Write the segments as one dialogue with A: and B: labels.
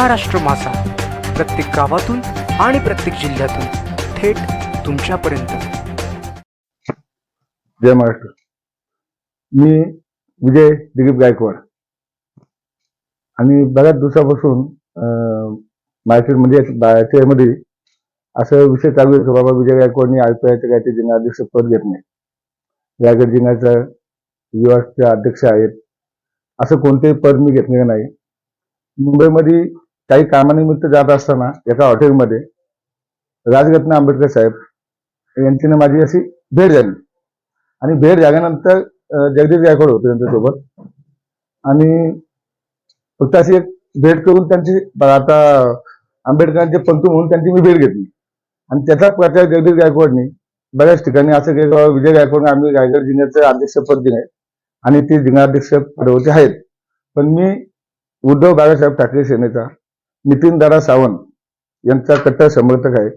A: महाराष्ट्र मासा. प्रत्येक गावातून आणि प्रत्येक जिल्ह्यातून थेट तुमच्यापर्यंत.
B: जय महाराष्ट्र. मी विजय दिलीप गायकवाड. आणि बऱ्याच दिवसापासून अं, मार्केटमध्ये म्हणजे, असं विषय चालू आहे बाबा विजय गायकवाडनी आय पी आयचं काय ते जिल्हाध्यक्ष पद घेत नाही. रायगड जिल्ह्याचा युवाचे अध्यक्ष आहेत. असं कोणतेही पद मी घेतलेलं नाही. मुंबईमध्ये काही कामानिमित्त जात असताना एका हॉटेलमध्ये राजरत्न आंबेडकर साहेब यांची ना माझी अशी भेट झाली. आणि भेट झाल्यानंतर जगदीश गायकवाड होते त्यांच्यासोबत. आणि फक्त अशी एक भेट करून त्यांची आता आंबेडकरांचे पंतू म्हणून त्यांची मी भेट घेतली. आणि त्याचा प्रचार जगदीश गायकवाडनी बऱ्याच ठिकाणी असं केलं विजय गायकवाड आम्ही रायगड जिल्ह्याचं अध्यक्षपद दिले आणि ते जिल्हाध्यक्ष पदावरचे आहेत. पण मी उद्धव बाळासाहेब ठाकरे सेनेचा नितीन दादा सावंत यांचा कट्टर समर्थक आहे.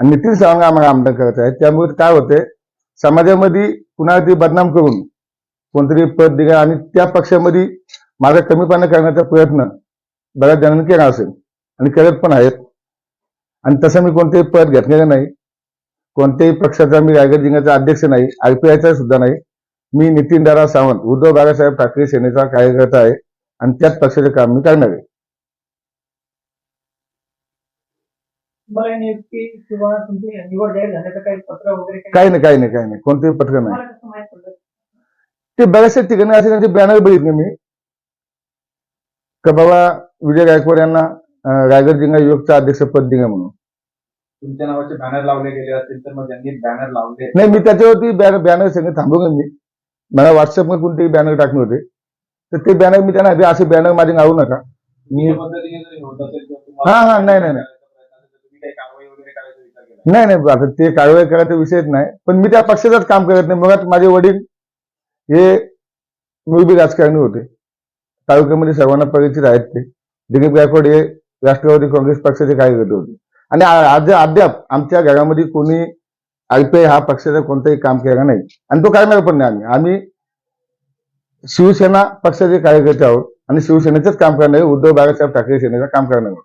B: आणि नितीन सावंत आम्हाला आमदार करत आहे. त्यामुळे काय होते समाजामध्ये कुणाला तरी बदनाम करून कोणतरी पद दिलं आणि त्या पक्षामध्ये माझा कमीपणा करण्याचा प्रयत्न बऱ्याच जणांनी केला असेल आणि करत पण आहेत. आणि तसं मी कोणतेही पद घेतलेलं नाही. कोणत्याही पक्षाचा मी रायगड जिल्ह्याचा अध्यक्ष नाही. आयपीआयचा सुद्धा नाही. मी नितीन दादा सावंत उद्धव बाळासाहेब ठाकरे सेनेचा कार्यकर्ता आहे आणि त्याच पक्षाचे काम मी करणार आहे.
C: तुम्हाला या नियुक्ती किंवा तुमची निवड जाहीर झाल्याचं काही पत्र वगैरे काही
B: काही नाही काही नाही काही नाही. कोणतेही पत्र नाही.
C: तुम्हाला कसं माहीत पडलं?
B: ते बऱ्याचशा ठिकाणी असे त्यांचे बॅनर बघितले मी. का बाबा विजय गायकवाड यांना अं, रायगड जिल्हा युवकचं अध्यक्षपद दिलं म्हणून.
D: तुमच्या नावाचे बॅनर लावले गेले असतील तर मग ज्यांनी बॅनर लावले
B: नाही मी त्याच्यावरती बॅनर बॅनर सगळे थांबवून मी. मला व्हॉट्सअपवर कोणतेही बॅनर टाकले होते. तर ते बॅनर मी त्यांना असे असे बॅनर माझे लावू नका. मी
D: तुमच्या पद्धतीने जरी होत असेल किंवा
B: हा,
D: तुम्हाला
B: हा, नाही, नाही, नाही.
D: तुम्ही काही कारवाई वगैरे करायचा विचार केला
B: नाही नाही आता ते कारवाई करायचा विषयच नाही. पण मी त्या पक्षाचाच काम करत नाही. मग माझे वडील हे मुलबी राजकारणी होते. तालुक्यामध्ये सर्वांना परिचित आहेत ते. दिलीप गायकवाड हे राष्ट्रवादी काँग्रेस पक्षाचे कार्यकर्ते होते. आणि आज अद्याप आमच्या घरामध्ये कोणी आयपीआय हा पक्षाचा कोणताही काम केला नाही. आणि तो करणार पण नाही आम्ही. आम्ही शिवसेना पक्षाचे कार्यकर्ते आहोत आणि शिवसेनेचंच काम करणार उद्धव बाळासाहेब ठाकरे सेनेचं काम करणार आहोत.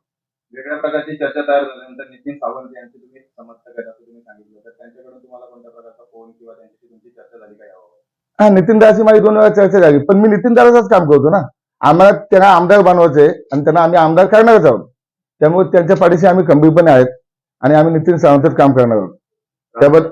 D: वेगळ्या प्रकारची चर्चा तयार झाल्यानंतर नितीन सावंत यांचे समर्थक आहेत असं तुम्ही सांगितलं तर त्यांच्याकडून तुम्हाला कोणत्या प्रकारचा फोन किंवा त्यांच्याशी तुमची चर्चा झाली का याबाबत?
B: हा नितीन दादाची माझी दोन वेळा चर्चा झाली. पण मी नितीन दादाचाच काम करतो ना. आम्हाला त्यांना आमदार बनवायचंय आणि त्यांना आम्ही आमदार करणारच आहोत. त्यामुळे त्यांच्या पाठीशी आम्ही खंबीरपणे आहेत आणि आम्ही नितीन सावंतच काम करणार आहोत. त्याबद्दल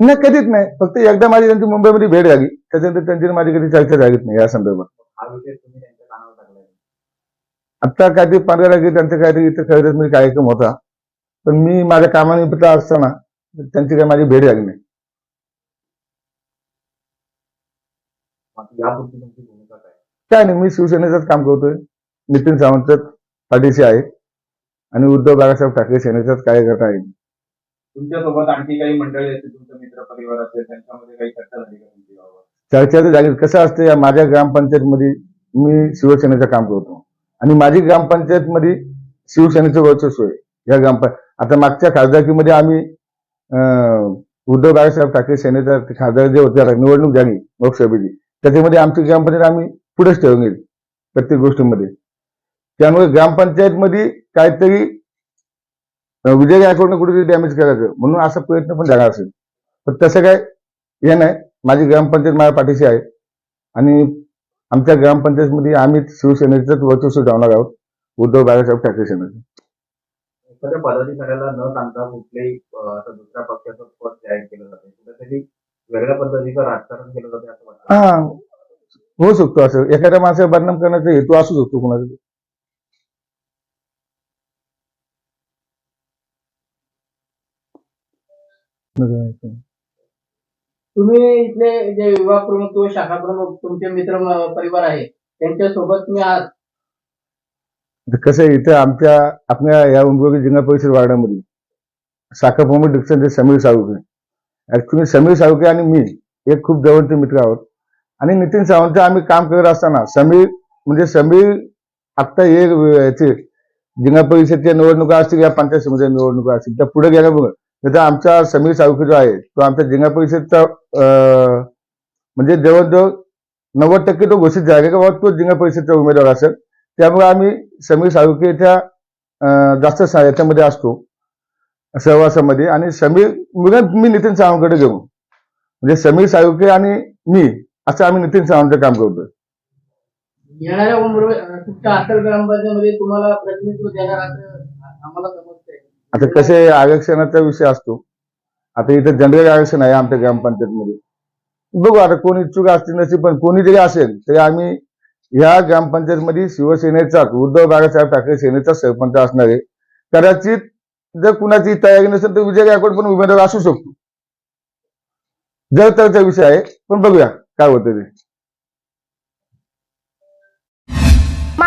B: नाही कधीच नाही. फक्त एकदा माझी त्यांची मुंबईमध्ये भेट झाली. त्याच्यानंतर त्यांची माझी कधी चर्चा झालीच नाही या संदर्भात
D: हा विषय तुम्ही त्यांच्या कानावर टाकलाय
B: आता काहीतरी पंधरा तारखे त्यांचं काहीतरी इथं खरंच कार्यक्रम होता. पण मी माझ्या कामानिमित्त असताना त्यांची काही माझी भेट झाली नाही.
D: काय?
B: नाही मी शिवसेनेचंच काम करतोय. नितीन सावंत पाठीशी आहे. आणि उद्धव बाळासाहेब ठाकरे सेनेचाच कार्यकर्ता आहे.
D: तुमच्यासोबत आणखी काही मंडळी असतील तुमचा मित्र परिवार असेल त्यांच्यामध्ये काही चर्चा झाली का तुमची
B: चर्चा तर झाली. कसं असतं या माझ्या ग्रामपंचायतमध्ये मी शिवसेनेचं काम करतो. आणि माझी ग्रामपंचायतमध्ये शिवसेनेचं वर्चस्व आहे. या ग्रामपंचायत आता मागच्या खासदारकीमध्ये आम्ही अं, उद्धव बाळासाहेब ठाकरे सेनेचा खासदार जे होते निवडणूक झाली लोकसभेची. त्याच्यामध्ये आमची ग्रामपंचायत आम्ही पुढेच ठेवून गेली प्रत्येक गोष्टीमध्ये. त्यामुळे ग्रामपंचायतमध्ये काहीतरी विजय गायकवाडनं कुठेतरी डॅमेज करायचं म्हणून असा प्रयत्न पण झाला असेल. पण तसं काय हे नाही. माझी ग्रामपंचायत माझ्या पाठीशी आहे. आणि आमच्या ग्रामपंचायतमध्ये आम्ही शिवसेनेचंच वर्चस्व ठेवणार आहोत. उद्धव बाळासाहेब ठाकरे सेनेचं.
D: एखाद्या पदाधिकाऱ्याला न सांगता कुठल्याही असं दुसऱ्या पक्षाचं पद जाहीर केलं जाते. कुठेतरी वेगळ्या पद्धतीचं राजकारण केलं जाते असं वाटतं.
B: हा होऊ शकतो असं. एखाद्या माणसाला बदनाम करण्याचा हेतू असू शकतो कोणाचा
C: तुम्ही इथले जे विभाग प्रमुख किंवा शाखा प्रमुख तुमचे मित्र परिवार आहे त्यांच्यासोबत तुम्ही आहात
B: कसं आहे, इथं आमच्या आपल्या या उमगोगी जिल्हा परिषद वार्डामध्ये शाखा प्रमुख डिक्शन ते समीर साळुके ऍक्च्युली समीर साळुके आणि मी एक खूप जवळचे मित्र आहोत. आणि नितीन सावंत आम्ही काम करत असताना समीर म्हणजे समीर आत्ता एक याचे जिल्हा परिषदच्या निवडणुका असतील या पंचायत समितीच्या निवडणुका असतील त्या पुढे गेल्याबरोबर बघ आमचा समीर साळुके जो आहे तो आमच्या जिल्हा परिषदचा अं, म्हणजे जवळजवळ नव्वद टक्के तो घोषित झाला. की बाबा तो जिल्हा परिषदचा उमेदवार असेल. त्यामुळे आम्ही समीर साळुकेच्या जास्त याच्यामध्ये असतो. सहवासामध्ये. आणि समीर मुलं मी नितीन सावंतकडे घेऊ म्हणजे समीर साळुके आणि मी असं आम्ही नितीन सावंतचं काम करतो
C: येणाऱ्या तुमच्या अटल ग्रामपंचायतमध्ये तुम्हाला प्रतिनिधित्व देणार असं आम्हाला
B: आता कसे आरक्षणाचा विषय असतो. आता इथं जनरल आरक्षण आहे आमच्या ग्रामपंचायतमध्ये. बघू आता कोणी इच्छुक असतील नसेल पण कोणी जरी असेल तरी आम्ही ह्या ग्रामपंचायतमध्ये शिवसेनेचा उद्धव बाळासाहेब ठाकरे सेनेचा सरपंच असणार. आहे कदाचित जर कुणाची तयारी नसेल तर विजय गायकवाड पण उमेदवार असू शकतो. जर तरचा विषय आहे पण बघूया काय होतं ते.